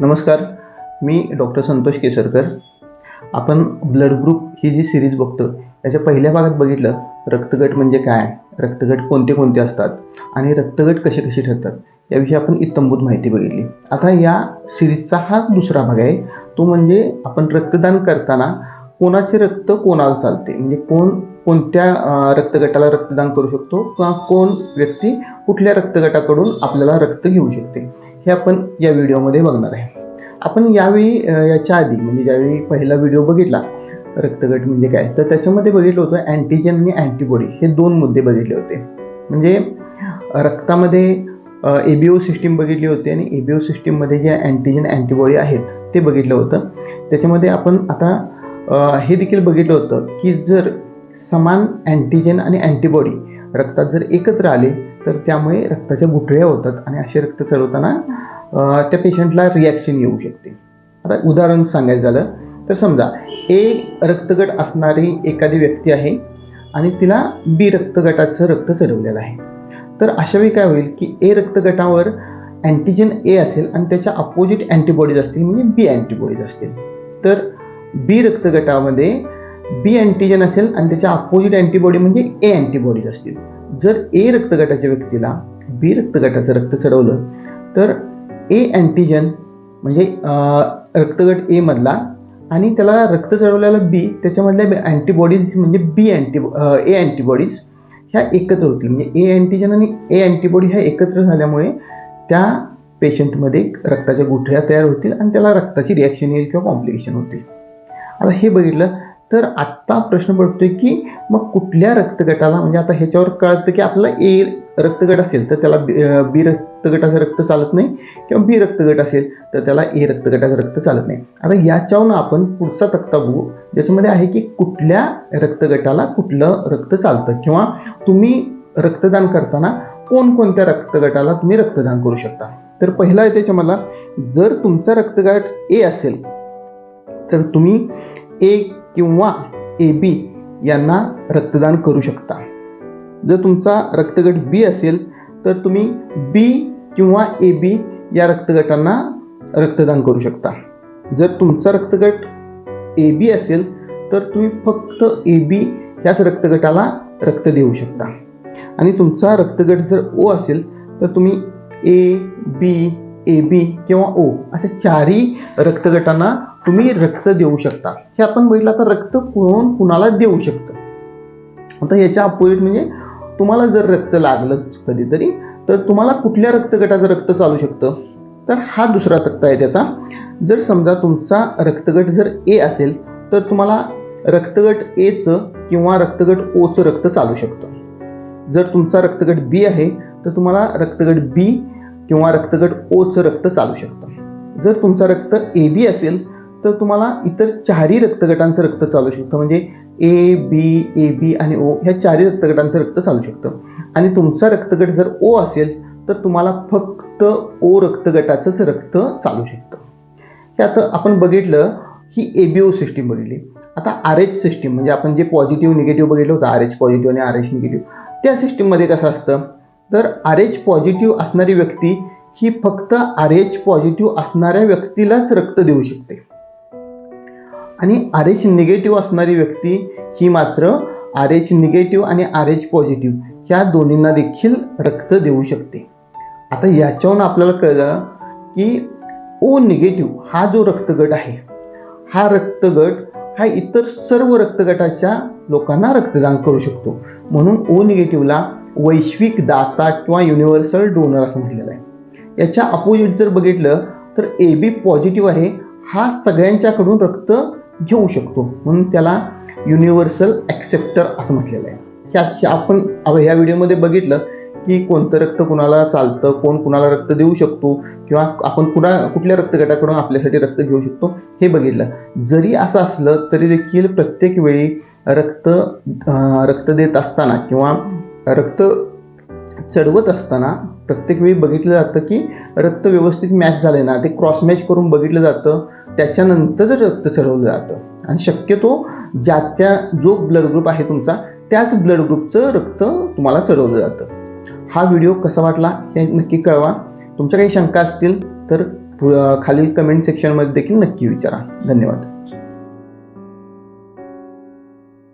नमस्कार मी डॉक्टर संतोष केसरकर. आपण blood group ही जी सिरीज बघतो त्याच्या पहिल्या भागात बघितलं रक्तगट म्हणजे काय? रक्तगट कोणते कोणते असतात? आणि रक्तगट कसे कसे ठरतात? याविषयी आपण इत्तंभूत माहिती बघितली. आता या सिरीजचा हा दुसरा भाग आहे. तो म्हणजे आपण रक्तदान करताना कोणाचे रक्त कोणाला चालते? म्हणजे कोण कोणत्या रक्तगटाला रक्तदान करू शकतो? किंवा कोण व्यक्ती कुठल्या रक्तगटाकडून आपल्याला रक्त घेऊ शकते? हे आपण या व्हिडिओमध्ये बघणार आहे. आपण यावेळी याच्या आधी म्हणजे ज्यावेळी पहिला व्हिडिओ बघितला रक्तगट म्हणजे काय तर त्याच्यामध्ये बघितलं होतं अँटीजन आणि अँटीबॉडी हे दोन मुद्दे बघितले होते. म्हणजे रक्तामध्ये एबीओ सिस्टीम बघितली होती आणि एबीओ सिस्टीममध्ये जे अँटीजन अँटीबॉडी आहेत ते बघितलं होतं. त्याच्यामध्ये आपण आता हे देखील बघितलं होतं की जर समान अँटीजन आणि अँटीबॉडी रक्तात जर एकत्र आले तर त्यामुळे रक्ताच्या गुठळ्या होतात आणि असे रक्त चढवताना त्या पेशंटला रिॲक्शन येऊ शकते. आता उदाहरण सांगायचं झालं तर समजा ए रक्तगट असणारी एखादी व्यक्ती आहे आणि तिला बी रक्तगटाचं रक्त चढवलेलं आहे. तर अशा वेळी काय होईल की ए रक्तगटावर अँटीजन ए असेल आणि त्याच्या अपोजिट अँटीबॉडीज असतील म्हणजे बी अँटीबॉडीज असतील. तर बी रक्तगटामध्ये बी अँटीजन असेल आणि त्याच्या अपोजिट अँटीबॉडी म्हणजे ए अँटीबॉडीज असतील. जर ए रक्तगटाच्या व्यक्तीला बी रक्तगटाचं रक्त चढवलं तर ए अँटीजन म्हणजे रक्तगट ए मधला आणि त्याला रक्त चढवलेला बी त्याच्यामधल्या अँटीबॉडीज म्हणजे बी अँटी ए अँटीबॉडीज ह्या एकत्र होतील. म्हणजे ए अँटीजन आणि ए अँटीबॉडी ह्या एकत्र झाल्यामुळे त्या पेशंटमध्ये रक्ताच्या गुठळ्या तयार होतील आणि त्याला रक्ताची रिॲक्शन येईल किंवा कॉम्प्लिकेशन होतील. आता हे बघितलं तर आत्ता प्रश्न पडतोय की मग कुठल्या रक्तगटाला म्हणजे आता ह्याच्यावर कळतं की आपला ए रक्तगट असेल तर त्याला बी रक्त रक्तगटाचं रक्त चालत नाही किंवा बी रक्तगट असेल तर त्याला ए रक्तगटाचं रक्त चालत नाही. आता याच्यावरून आपण पुढचा तक्ता बघू ज्याच्यामध्ये आहे की कुठल्या रक्तगटाला कुठलं रक्त चालतं किंवा तुम्ही रक्तदान करताना कोणकोणत्या रक्तगटाला तुम्ही रक्तदान करू शकता. तर पहिला आहे त्याच्या मला जर तुमचा रक्तगट ए असेल तर तुम्ही ए किंवा ए बी यांना रक्तदान करू शकता. जर तुमचा रक्तगट बी असेल तर तुम्ही बी किंवा ए बी या रक्तगटांना रक्तदान करू शकता. जर तुमचा रक्तगट ए बी असेल तर तुम्ही फक्त ए बी ह्याच रक्तगटाला रक्त देऊ शकता. आणि तुमचा रक्तगट जर ओ असेल तर तुम्ही ए बी ए बी किंवा ओ अशा चारही रक्तगटांना तुम्ही रक्त देऊ शकता. हे आपण बघितलं तर रक्त कोण कुणाला देऊ शकतं? आता याच्या अपोजिट म्हणजे तुम्हाला जर रक्त लागलं कधीतरी तर तुम्हाला कुठल्या रक्तगटाचं रक्त चालू शकतं? तर हा दुसरा तक्ता आहे त्याचा. जर समजा तुमचा रक्तगट जर ए असेल तर तुम्हाला रक्तगट एचं किंवा रक्तगट ओचं रक्त चालू शकतं. जर तुमचा रक्तगट बी आहे तर तुम्हाला रक्तगट बी किंवा रक्तगट ओचं रक्त चालू शकतं. जर तुमचा रक्त ए बी असेल तर तुम्हाला इतर चारही रक्तगटांचं रक्त चालू शकतं. म्हणजे ए बी ए बी आणि ओ ह्या चारही रक्तगटांचं रक्त चालू शकतं. आणि तुमचा रक्तगट जर ओ असेल तर तुम्हाला फक्त ओ रक्तगटाचंच रक्त चालू शकतं. हे आता आपण बघितलं ही ए बी ओ सिस्टीम बघितली. आता आर एच सिस्टीम म्हणजे आपण जे पॉझिटिव्ह निगेटिव्ह बघितलं होतं आर एच पॉझिटिव्ह आणि आर एच निगेटिव्ह त्या सिस्टीममध्ये कसं असतं? तर आर एच पॉझिटिव्ह असणारी व्यक्ती ही फक्त आर एच पॉझिटिव्ह असणाऱ्या व्यक्तीलाच रक्त देऊ शकते. आणि आर एच निगेटिव्ह असणारी व्यक्ती ही मात्र आर एच निगेटिव्ह आणि आर एच पॉझिटिव्ह ह्या दोन्हींना देखील रक्त देऊ शकते. आता याच्यावरून आपल्याला कळलं की ओ निगेटिव्ह हा जो रक्तगट आहे हा रक्तगट हा इतर सर्व रक्तगटाच्या लोकांना रक्तदान करू शकतो. म्हणून ओ निगेटिव्हला वैश्विक दाता किंवा युनिव्हर्सल डोनर असं म्हटलेलं आहे. याच्या अपोजिट जर बघितलं तर ए बी पॉझिटिव्ह आहे हा सगळ्यांच्याकडून रक्त घेऊ शकतो. म्हणून त्याला युनिव्हर्सल ॲक्सेप्टर असं म्हटलेलं आहे. ह्या आपण ह्या व्हिडिओमध्ये बघितलं की कोणतं रक्त कुणाला चालतं कोण कुणाला रक्त देऊ शकतो किंवा आपण कुणा कुठल्या रक्तगटाकडून आपल्यासाठी रक्त घेऊ शकतो हे बघितलं. जरी असं असलं तरी देखील प्रत्येक वेळी रक्त रक्त देत असताना किंवा रक्त चढवत असताना प्रत्येक वेळी बघितलं जातं की रक्त व्यवस्थित मॅच झालं ना. ते क्रॉस मॅच करून बघितलं जातं. त्याच्यानंतर रक्त चढवलं जातं. आणि शक्यतो ज्या त्या जो ब्लड ग्रुप आहे तुमचा त्याच ब्लड ग्रुपचं रक्त तुम्हाला चढवलं जातं. हा व्हिडिओ कसा वाटला हे नक्की कळवा. तुमच्या काही शंका असतील तर पु- खालील कमेंट सेक्शनमध्ये देखील नक्की विचारा. धन्यवाद.